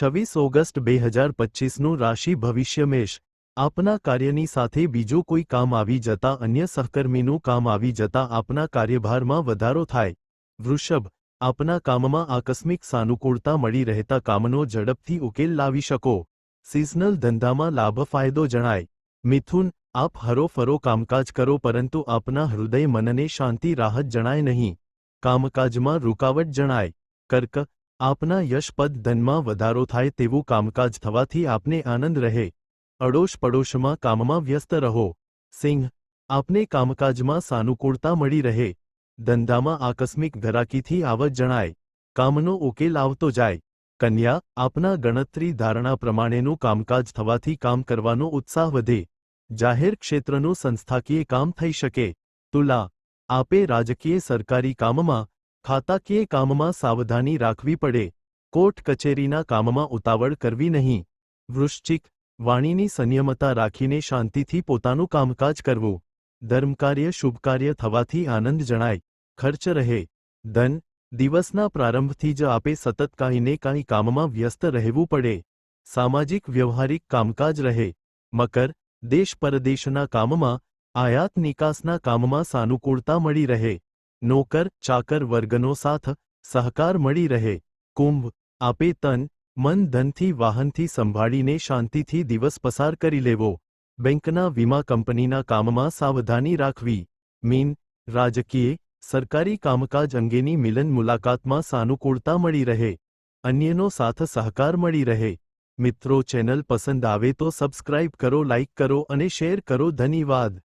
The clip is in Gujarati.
છવ્વીસ ઓગસ્ટ બે હજાર પચીસનું રાશિ ભવિષ્ય મેષ આપના કાર્યની સાથે બીજું કોઈ કામ આવી જતા અન્ય સહકર્મીનું કામ આવી જતા આપના કાર્યભારમાં વધારો થાય. વૃષભ, આપના કામમાં આકસ્મિક સાનુકૂળતા મળી રહેતા કામનો ઝડપથી ઉકેલ લાવી શકો. સિઝનલ ધંધામાં લાભ ફાયદો જણાય. મિથુન, આપ હરોફરો કામકાજ કરો પરંતુ આપના હૃદય મનને શાંતિ રાહત જણાય નહીં. કામકાજમાં રૂકાવટ જણાય. કર્ક આપના યશપદ ધનમાં વધારો થાય તેવું કામકાજ થવાથી આપને આનંદ રહે. અડોશ પડોશમાં કામમાં વ્યસ્ત રહો. સિંહ, આપને કામકાજમાં સાનુકૂળતા મળી રહે. ધંધામાં આકસ્મિક ઘરાકીથી આવક જણાય. કામનો ઉકેલ આવતો જાય. કન્યા, આપના ગણતરી ધારણા પ્રમાણેનું કામકાજ થવાથી કામ કરવાનો ઉત્સાહ વધે. જાહેર ક્ષેત્રનું સંસ્થાકીય કામ થઈ શકે. તુલા, આપે રાજકીય સરકારી કામમાં ખાતાકીય કામમાં સાવધાની રાખવી પડે. કોર્ટ કચેરીના કામમાં ઉતાવળ કરવી નહીં. વૃશ્ચિક, વાણીની સંયમતા રાખીને શાંતિથી પોતાનું કામકાજ કરવું. ધર્મકાર્ય શુભકાર્ય થવાથી આનંદ જણાય. ખર્ચ રહે. ધન, દિવસના પ્રારંભથી જ આપે સતત કાંઈને કાંઈ કામમાં વ્યસ્ત રહેવું પડે. સામાજિક વ્યવહારિક કામકાજ રહે. મકર, દેશ પરદેશના કામમાં, આયાત નિકાસના કામમાં સાનુકૂળતા મળી રહે. નોકર, ચાકર વર્ગનો સાથ, સહકાર મળી રહે. કુંભ, આપે તન, મન ધનથી વાહનથી સંભાળીને શાંતિથી દિવસ પસાર કરી લેવો. બેંકના વીમા કંપનીના કામમાં સાવધાની રાખવી. મીન, રાજકીય, સરકારી કામકાજ અંગેની મિલન મુલાકાતમાં સાનુકૂળતા મળી રહે. અન્યનો સાથ સહકાર મળી રહે. મિત્રો ચેનલ પસંદ આવે તો સબસ્ક્રાઇબ કરો, લાઇક કરો અને શેર કરો. ધન્યવાદ.